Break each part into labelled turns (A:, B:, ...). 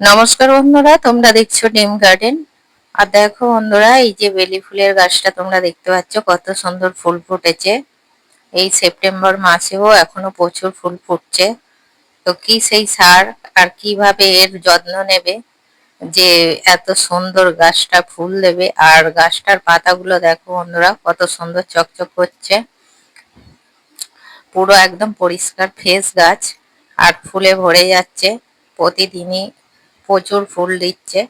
A: নমস্কার বন্ধুরা, তোমরা দেখছ ডিম গার্ডেন। আর দেখো বন্ধুরা, এই যে বেলি ফুলের গাছটা তোমরা দেখতে পাচ্ছ, কত সুন্দর ফুল ফুটেছে। এই সেপ্টেম্বর মাসেও এখনও প্রচুর ফুল ফুটছে। তো কি সেই সার আর কীভাবে এর যত্ন নেবে? যে এত সুন্দর গাছটা ফুল দেবে। আর গাছটার পাতাগুলো দেখো বন্ধুরা, কত সুন্দর চকচক করছে। পুরো একদম পরিষ্কার ফ্রেশ গাছ, আর ফুলে ভরে যাচ্ছে। প্রতিদিনই প্রচুর ফুল দিচ্ছে।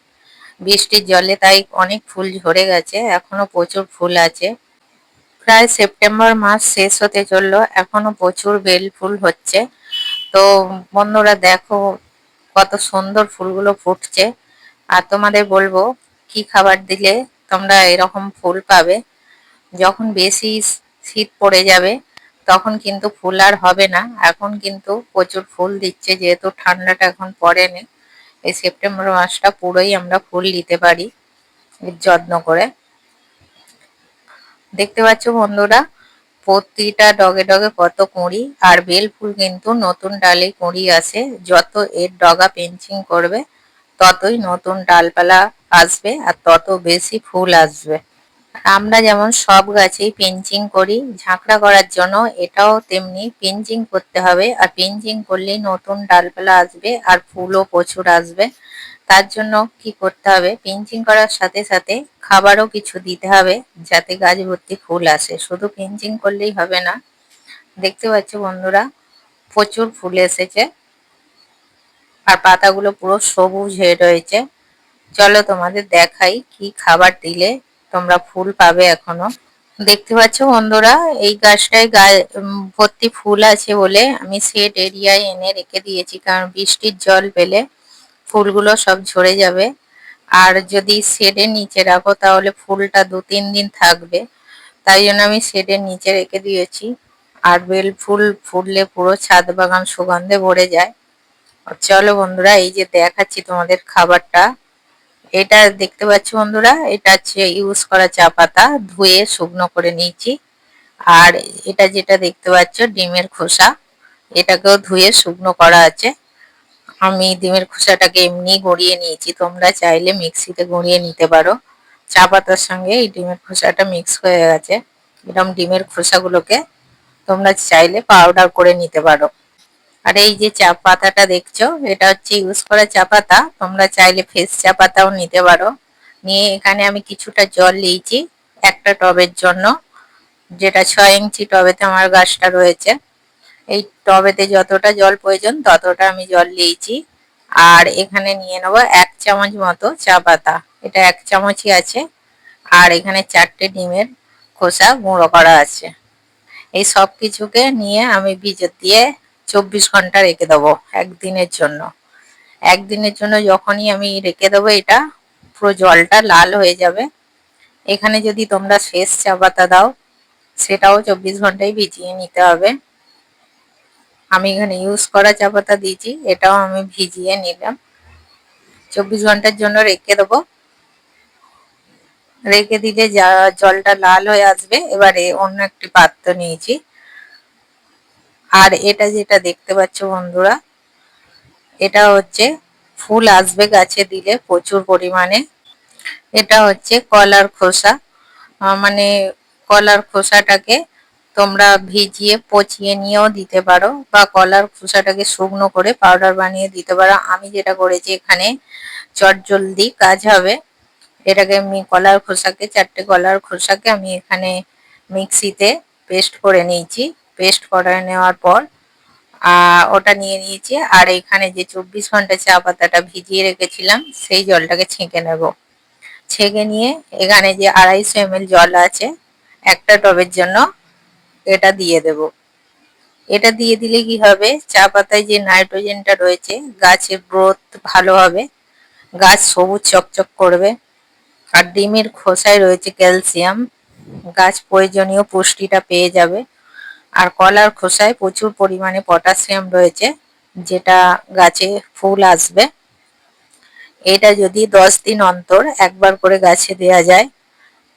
A: বৃষ্টির জলে তাই অনেক ফুল ঝরে গেছে, এখনও প্রচুর ফুল আছে। প্রায় সেপ্টেম্বর মাস শেষ হতে চলল, এখনও প্রচুর বেল ফুল হচ্ছে। তো বন্ধুরা দেখো কত সুন্দর ফুলগুলো ফুটছে। আর তোমাদের বলব, কি খাবার দিলে তোমরা এরকম ফুল পাবে? যখন বেশি শীত পড়ে যাবে, তখন কিন্তু ফুল আর হবে না। এখন কিন্তু প্রচুর ফুল দিচ্ছে, যেহেতু ঠান্ডাটা এখন পড়েনি। এই সেপ্টেম্বর মাসটা পুরোই আমরা ফুল নিতে পারি যত্ন করে। দেখতে পাচ্ছ বন্ধুরা, প্রতিটা ডগে ডগে কত কুঁড়ি, আর বেল ফুল কিন্তু নতুন ডালে কুঁড়ি আছে, যত এর ডগা পেঞ্চিং করবে, ততই নতুন ডালপালা আসবে, আর তত বেশি ফুল আসবে। আমরা যেমন সব গাছেই পেঞ্চিং করি, ঝাঁকড়া করার জন্য এটাও তেমনি পেঞ্চিং করতে হবে। আর পেঞ্চিং করলেই নতুন ডালপালা আসবে আর ফুলও প্রচুর আসবে। তার জন্য কি করতে হবে? পেঞ্চিং করার সাথে সাথে খাবারও কিছু দিতে হবে যাতে গাছ ভর্তি ফুল আসে। শুধু পেঞ্চিং করলেই হবে না। দেখতে পাচ্ছ বন্ধুরা, প্রচুর ফুল এসেছে। আর পাতাগুলো পুরো সবুজ হয়ে রয়েছে। চলো তোমাদের দেখাই কি খাবার দিলে তোমরা ফুল পাবে এখনও। দেখতে পাচ্ছ বন্ধুরা, এই গাছটায় ভর্তি ফুল আছে বলে আমি সেট এরিয়ায় এনে রেখে দিয়েছি, কারণ বৃষ্টির জল পেলে ফুলগুলো সব ঝরে যাবে। আর যদি শেডের নিচে রাখো, তাহলে ফুলটা দু তিন দিন থাকবে। তাই জন্য আমি শেডের নিচে রেখে দিয়েছি। আর বেল ফুল ফুললে পুরো ছাদ বাগান সুগন্ধে ভরে যায়। চলো বন্ধুরা, এই যে দেখাচ্ছি তোমাদের খাবারটা। এটা দেখতে পাচ্ছ বন্ধুরা, এটা হচ্ছে ইউজ করা চা পাতা, ধুয়ে শুকনো করে নিয়েছি। আর এটা যেটা দেখতে পাচ্ছ, ডিমের খোসা, এটাকেও ধুয়ে শুকনো করা আছে। আমি ডিমের খোসাটাকে এমনি গড়িয়ে নিয়েছি, তোমরা চাইলে মিক্সিতে গড়িয়ে নিতে পারো। চা পাতার সঙ্গে এই ডিমের খোসাটা মিক্স হয়ে গেছে। এরকম ডিমের খোসাগুলোকে তোমরা চাইলে পাউডার করে নিতে পারো। আর এই যে চা পাতাটা দেখছ, এটা হচ্ছে ইউজ করা চা পাতা। তোমরা চাইলে ফ্রেশ চা পাতাও নিতে পারো। নিয়ে এখানে আমি কিছুটা জল নিয়েছি একটা টবের জন্য, যেটা ছয় ইঞ্চি টবেতে আমার গাছটা রয়েছে। এই টবেতে যতটা জল প্রয়োজন ততটা আমি জল নিয়েছি। আর এখানে নিয়ে নেব এক চামচ মতো চা পাতা। এটা এক চামচই আছে। আর এখানে চারটে ডিমের খোসা গুঁড়ো করা আছে। এই সব কিছুকে নিয়ে আমি ভিজে দিয়ে চব্বিশ ঘণ্টা রেখে দেবো একদিনের জন্য। একদিনের জন্য যখনই আমি রেখে দেবো এটা, পুরো জলটা লাল হয়ে যাবে। এখানে যদি তোমরা শেষ চা পাতা দাও, সেটাও চব্বিশ ঘন্টায় ভিজিয়ে নিতে হবে। আমি এখানে ইউজ করা চা পাতা দিয়েছি, এটাও আমি ভিজিয়ে নিলাম। চব্বিশ ঘণ্টার জন্য রেখে দেবো। রেখে দিলে যা, জলটা লাল হয়ে আসবে। এবারে অন্য একটি পাত্র নিয়েছি। আর এটা যেটা দেখতে পাচ্ছ বন্ধুরা, এটা হচ্ছে ফুল আসবে গাছে দিলে প্রচুর পরিমাণে। এটা হচ্ছে কলার খোসা। মানে কলার খোসাটাকে তোমরা ভিজিয়ে পচিয়ে নিয়েও দিতে পারো বা কলার খোসাটাকে শুকনো করে পাউডার বানিয়ে দিতে পারো। আমি যেটা করেছি এখানে চট জলদি কাজ হবে। এটাকে আমি কলার খোসাকে, চারটে কলার খোসাকে আমি এখানে মিক্সিতে পেস্ট করে নিয়েছি। পেস্ট করে নেওয়ার পর ওটা নিয়ে নিয়েছি। আর এখানে যে চব্বিশ ঘণ্টা চা পাতাটা ভিজিয়ে রেখেছিলাম, সেই জলটাকে ছেঁকে নেব। ছেঁকে নিয়ে এখানে যে আড়াইশো এম জল আছে, একটা টবের জন্য এটা দিয়ে দেব। এটা দিয়ে দিলে কি হবে? চা পাতায় যে নাইট্রোজেনটা রয়েছে, গাছের গ্রোথ ভালো হবে। গাছ সবুজ চকচক করবে। আর ডিমের খোসায় রয়েছে ক্যালসিয়াম। গাছ প্রয়োজনীয় পুষ্টিটা পেয়ে যাবে। আর কলার খোসায় প্রচুর পরিমাণে পটাশিয়াম রয়েছে, যেটা গাছে ফুল আসবে। এটা যদি দশ দিন অন্তর একবার করে গাছে দেয়া যায়,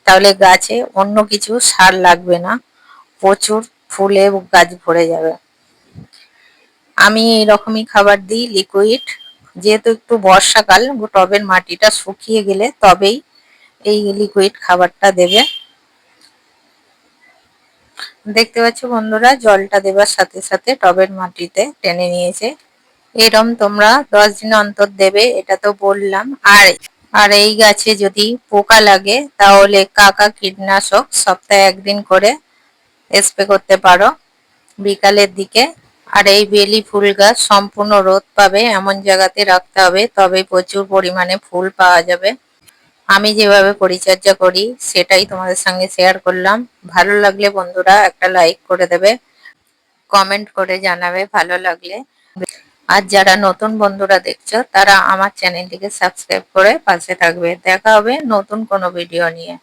A: তাহলে গাছে অন্য কিছু সার লাগবে না, প্রচুর ফুলে গাছ ভরে যাবে। আমি এরকমই খাবার দিই লিকুইড, যেহেতু একটু বর্ষাকাল টবের মাটিটা শুকিয়ে গেলে তবেই এই লিকুইড খাবারটা দেবে। দেখতে পাচ্ছ বন্ধুরা, জলটা দেবার সাথে সাথে টবের মাটিতে টেনে নিয়েছে। এরম তোমরা দশ দিন অন্তর দেবে, এটা তো বললাম। আর আর এই গাছে যদি পোকা লাগে, তাহলে কাকা কীটনাশক সপ্তাহে একদিন করে স্প্রে করতে পারো বিকালের দিকে। আর এই বেলি ফুল গাছ সম্পূর্ণ রোদ পাবে, এমন জায়গাতে রাখতে হবে, তবে প্রচুর পরিমাণে ফুল পাওয়া যাবে। আমি যেভাবে পরিচর্যা করি, সেটাই তোমাদের সঙ্গে শেয়ার করলাম। ভালো লাগলে বন্ধুরা একটা লাইক করে দেবে কমেন্ট করে জানাবে, ভালো লাগলে। আর যারা নতুন বন্ধুরা দেখছ, তারা আমার চ্যানেলটিকে সাবস্ক্রাইব করে পাশে থাকবে। দেখা হবে নতুন কোনো ভিডিও নিয়ে।